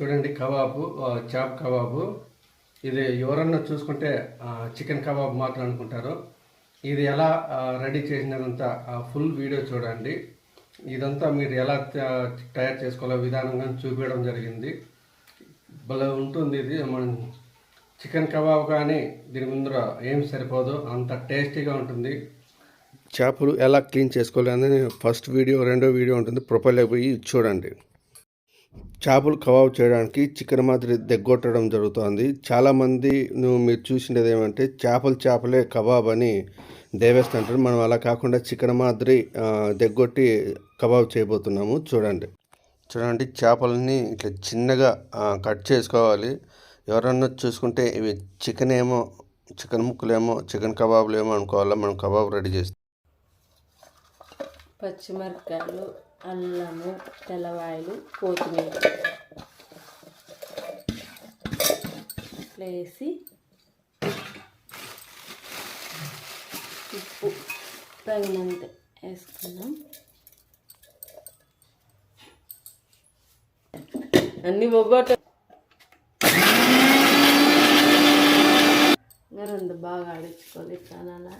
చూడండి kebab chop kebab. ఇది ఎవరన్నా చూసుకుంటే చికెన్ కబాబ్ మాత్రం అనుకుంటారు. ఇది ఎలా రెడీ చేసినంత ఫుల్ వీడియో చూడండి. ఇదంతా మీరు ఎలా తయారు చేసుకోవాలో విధానంగా చూపించడం జరిగింది. భలే ఉంటుంది ఇది. మనం చికెన్ కబాబ్ కానీ దీని ముందర ఏం సరిపోదు అంత టేస్టీగా ఉంటుంది. చేపలు ఎలా క్లీన్ చేసుకోవాలి అనేది ఫస్ట్ వీడియో రెండో వీడియో ఉంటుంది. ప్రొఫైల్ అయిపోయి చూడండి. చేపలు కబాబ్ చేయడానికి చికెన్ మాదిరి దగ్గొట్టడం జరుగుతుంది. చాలామంది నువ్వు మీరు చూసినది ఏమంటే చేపలు చేపలే కబాబ్ అని దేవేస్తుంటారు మనం అలా కాకుండా చికెన్ మాదిరి దెగ్గొట్టి దగ్గొట్టి కబాబ్ చేయబోతున్నాము. చూడండి. చూడండి చేపలని ఇట్లా చిన్నగా కట్ చేసుకోవాలి. ఎవరన్నా చూసుకుంటే ఇవి చికెన్ ఏమో చికెన్ ముక్కలేమో చికెన్ కబాబులు ఏమో అనుకోవాలా? మనం కబాబ్ రెడీ చేస్తాం పచ్చిమిరపకాయలు అల్లము తెల్లవాయలు కొత్తిమీర వేసి ఉప్పు తగినంత వేసుకున్నాం. అన్ని బొబ్బట రెండు బాగా ఆడించుకోవాలి చాలా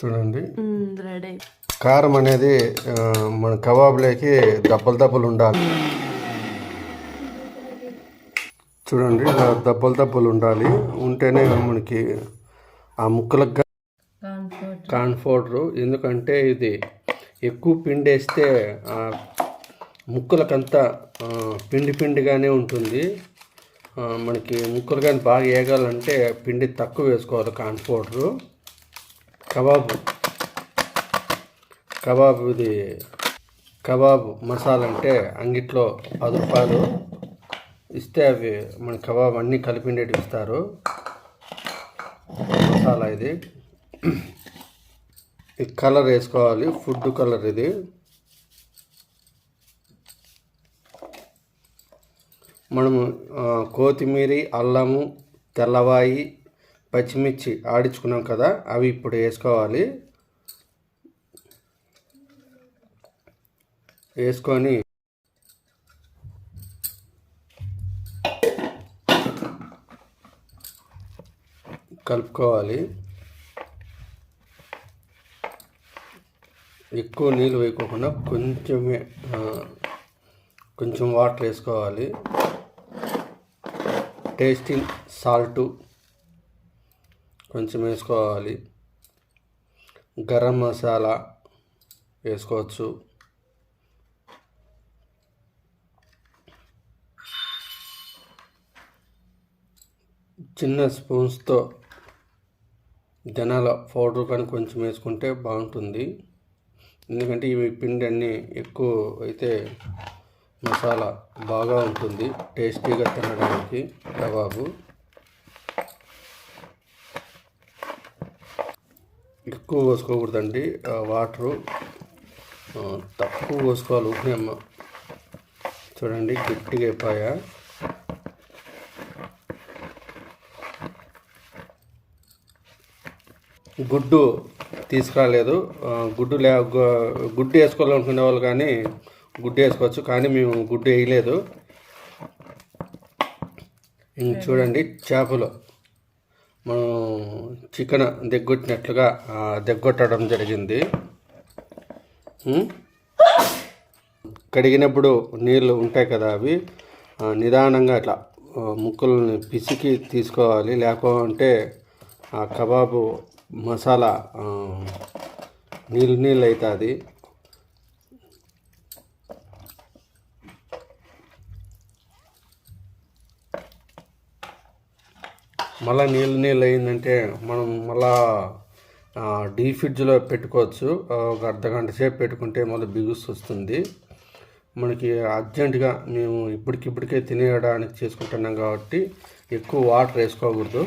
చూడండి. రెడీ కారం అనేది మన కబాబ్లోకి దప్పలు దప్పలు ఉండాలి. చూడండి ఇలా దప్పలు దప్పలు ఉండాలి. ఉంటేనే మనకి ఆ ముక్కలకు కార్న్ పౌడరు ఎందుకంటే ఇది ఎక్కువ పిండి వేస్తే ఆ ముక్కలకంతా పిండి పిండిగానే ఉంటుంది. మనకి ముక్కలు కానీ బాగా వేగాలంటే పిండి తక్కువ వేసుకోవాలి కార్న్ పౌడరు కబాబు. కబాబ్ ఇది కబాబ్ మసాలా అంటే అంగిట్లో పది రూపాయలు ఇస్తే అవి మన కబాబ్ అన్నీ కలిపిండేటి ఇస్తారు. మసాలా ఇది. ఈ కలర్ వేసుకోవాలి ఫుడ్ కలర్ ఇది. మనము ఆ, కొత్తిమీర అల్లము తెల్లవాయి పచ్చిమిర్చి ఆడించుకున్నాం కదా అవి ఇప్పుడు వేసుకోవాలి. వేసుకొని కలుపుకోవాలి. ఎక్కువ నీళ్ళు వేయకోకుండా కొంచెమే కొంచెం వాటర్ వేసుకోవాలి. టేస్టింగ్ సాల్టు కొంచెం వేసుకోవాలి. గరం మసాలా వేసుకోవచ్చు. చిన్న స్పూన్స్తో జనాల పౌడర్ కానీ కొంచెం వేసుకుంటే బాగుంటుంది. ఎందుకంటే ఇవి పిండి అన్నీ ఎక్కువ అయితే మసాలా బాగా ఉంటుంది. టేస్టీగా తినడానికి కబాబు. ఎక్కువ పోసుకోకూడదండి వాటరు తక్కువ పోసుకోవాలి ఉప్పినమ్మ చూడండి గట్టిగా అయిపోయా. గుడ్డు తీసుకురాలేదు. గుడ్డు లే గుడ్డు వేసుకోవాలనుకునే వాళ్ళు కానీ గుడ్డు వేసుకోవచ్చు కానీ మేము గుడ్డు వేయలేదు. ఇంక చూడండి చేపలు. మనం చికెన్ దగ్గొట్టినట్లుగా దిగ్గొట్టడం దగ్గొట్టడం జరిగింది. కడిగినప్పుడు నీళ్ళు ఉంటాయి కదా అవి నిదానంగా అట్లా ఆ, ముక్కల్ని పిసికి తీసుకోవాలి. లేకుంటే ఆ కబాబు మసాలా నీళ్ళు నీళ్ళు అవుతుంది. మళ్ళీ నీళ్ళు నీళ్ళు అయిందంటే మనం మళ్ళా డీ ఫ్రిడ్జ్లో పెట్టుకోవచ్చు. ఒక అర్ధ గంట సేపు పెట్టుకుంటే మళ్ళీ బిగుసు వస్తుంది. మనకి అర్జెంటుగా మేము ఇప్పటికిప్పటికే తినేయడానికి చేసుకుంటున్నాం కాబట్టి ఎక్కువ వాటర్ వేసుకోకూడదు.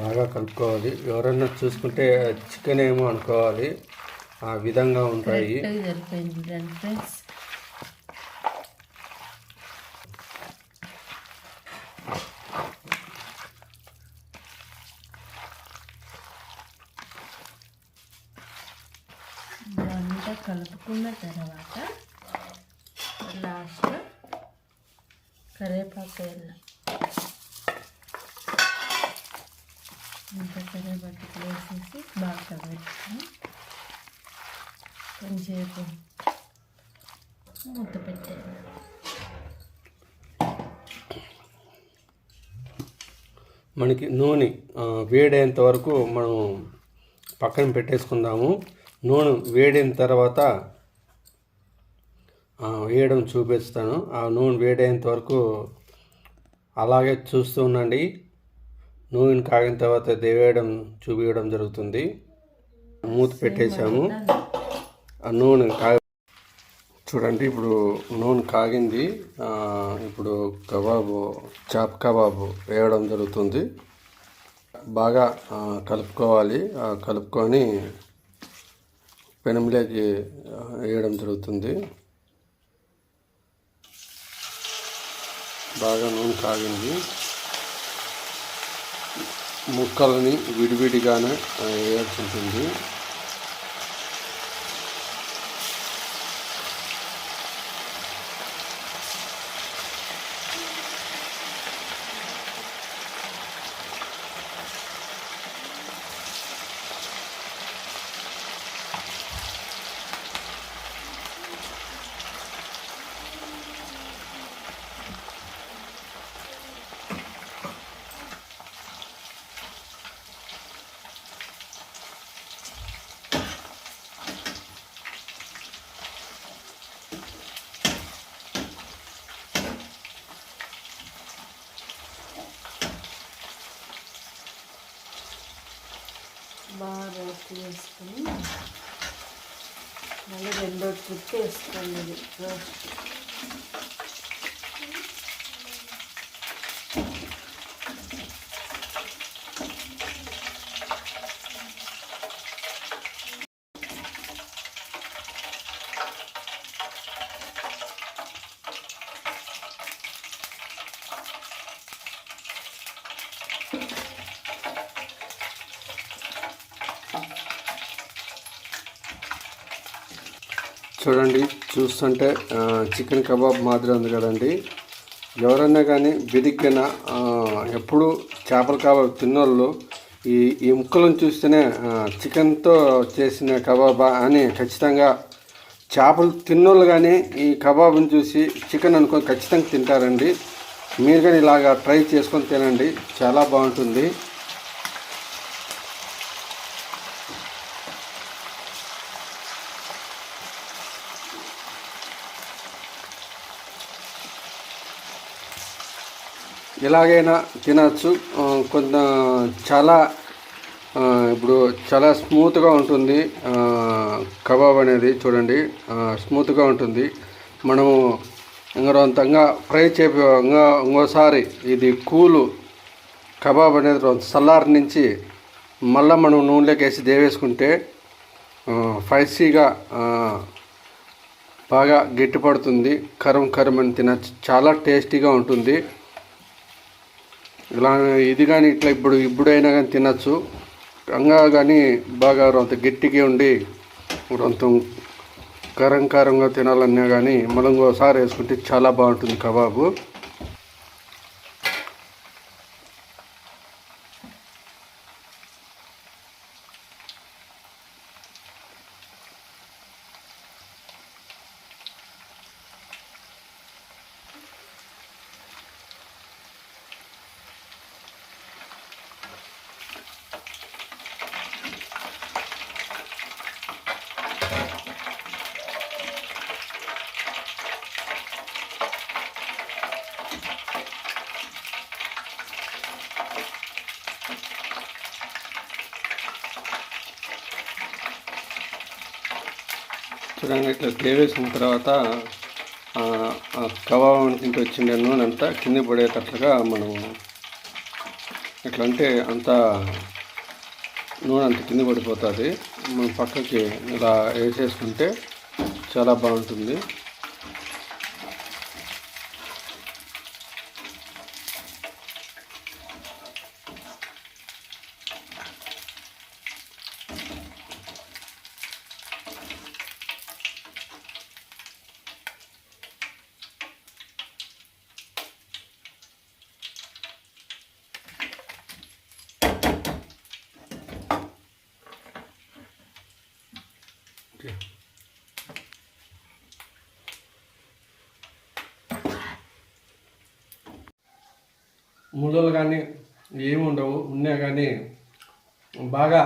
బాగా కలుపుకోవాలి. ఎవరన్నా చూసుకుంటే చికెన్ ఏమో అనుకోవాలి. ఆ విధంగా ఉంటాయి. ఇదంతా కలుపుకున్న తర్వాత లాస్ట్ కరివేపాకు వెళ్ళాం ఇంకా కరేపాకు వేసేసి బాగా కలుపుతాం కొంచెంసేపు మూత పెట్టేయాలి మనకి నూనె వేడైనంత వరకు మనం పక్కన పెట్టేసుకుందాము. నూనె వేడిన తర్వాత వేయడం చూపిస్తాను. ఆ నూనె వేడైనంత వరకు అలాగే చూస్తూ ఉండండి. నూనె కాగిన తర్వాత ఇది వేయడం చూపించడం జరుగుతుంది. మూత పెట్టేశాము. ఆ నూనె కాగ చూడండి ఇప్పుడు నూనె కాగింది. ఇప్పుడు కబాబు చాప్ కబాబు వేయడం జరుగుతుంది. బాగా కలుపుకోవాలి. కలుపుకొని పెనంలోకి వేయడం జరుగుతుంది. బాగా నూనె కాగింది. ముక్కలని విడివిడిగానే వేయాల్సి ఉంటుంది. బాగా రోస్ట్ చేసుకుని మళ్ళీ రెండో ట్రిప్ వేసుకోండి రోస్ట్. చూడండి చూస్తుంటే చికెన్ కబాబ్ మాదిరి ఉంది కదండి. ఎవరైనా కానీ బిదిగ్గిన ఎప్పుడు చేపల కబాబ్ తిన్నోళ్ళు ఈ ఈ ముక్కలను చూస్తేనే చికెన్తో చేసిన కబాబా అని ఖచ్చితంగా చేపలు తిన్నోళ్ళు కానీ ఈ కబాబ్ని చూసి చికెన్ అనుకొని ఖచ్చితంగా తింటారండి. మీరు కానీ ఇలాగా ట్రై చేసుకొని తినండి. చాలా బాగుంటుంది. ఎలాగైనా తినచ్చు. కొంత చాలా ఇప్పుడు చాలా స్మూత్గా ఉంటుంది. కబాబ్ అనేది చూడండి. స్మూత్గా ఉంటుంది. మనము ఇంకొంతంగా ఫ్రై చేపి ఇంకా ఇంకోసారి ఇది కూలు కబాబ్ అనేది సల్లార్ నుంచి మళ్ళీ మనం నూనెలోకి వేసి దేవేసుకుంటే స్పైసీగా బాగా గట్టిపడుతుంది. కరం కరం అని తినచ్చు. చాలా టేస్టీగా ఉంటుంది. ఇలా ఇది కానీ ఇట్లా ఇప్పుడు ఇప్పుడైనా కానీ తినచ్చు. కంగా కానీ బాగా రొంత గట్టిగా ఉండి రొంత కారం కారంగా తినాలన్నా కానీ మనం ఒకసారి వేసుకుంటే చాలా బాగుంటుంది కబాబు. చూడంగా ఇట్లా తేవేసిన తర్వాత ఆ, ఆ వచ్చిండే నూనె అంతా కింద పడేటట్లుగా మనం ఇట్లా అంటే అంత నూనె అంత కింద పడిపోతుంది. మనం పక్కకి ఇలా వేసేసుకుంటే చాలా బాగుంటుంది. ముళ్ళలు కానీ ఏమి ఉండవు ఉన్నా కానీ బాగా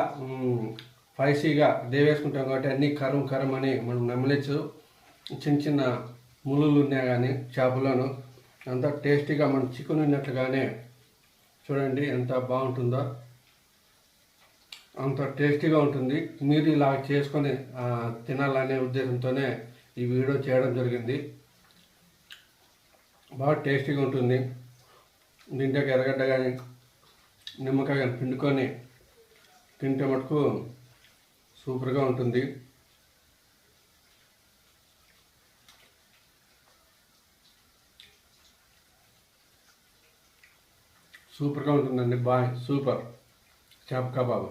స్పైసీగా దేవేసుకుంటాం కాబట్టి అన్నీ కరం కరం అని మనం నమ్మలేచ్చు. చిన్న చిన్న ములులు ఉన్నా కానీ చేపలను అంత టేస్టీగా మనం చికెన్ ఉన్నట్లుగానే చూడండి ఎంత బాగుంటుందో. అంత టేస్టీగా ఉంటుంది. మీరు ఇలా చేసుకొని తినాలనే ఉద్దేశంతోనే ఈ వీడియో చేయడం జరిగింది. బాగా టేస్టీగా ఉంటుంది. దీంట్లోకి ఎర్రగడ్డ కానీ నిమ్మకాయ కానీ పిండుకొని తింటే మటుకు సూపర్గా ఉంటుంది. సూపర్గా ఉంటుందండి. బాయ్. సూపర్. చేప కబాబు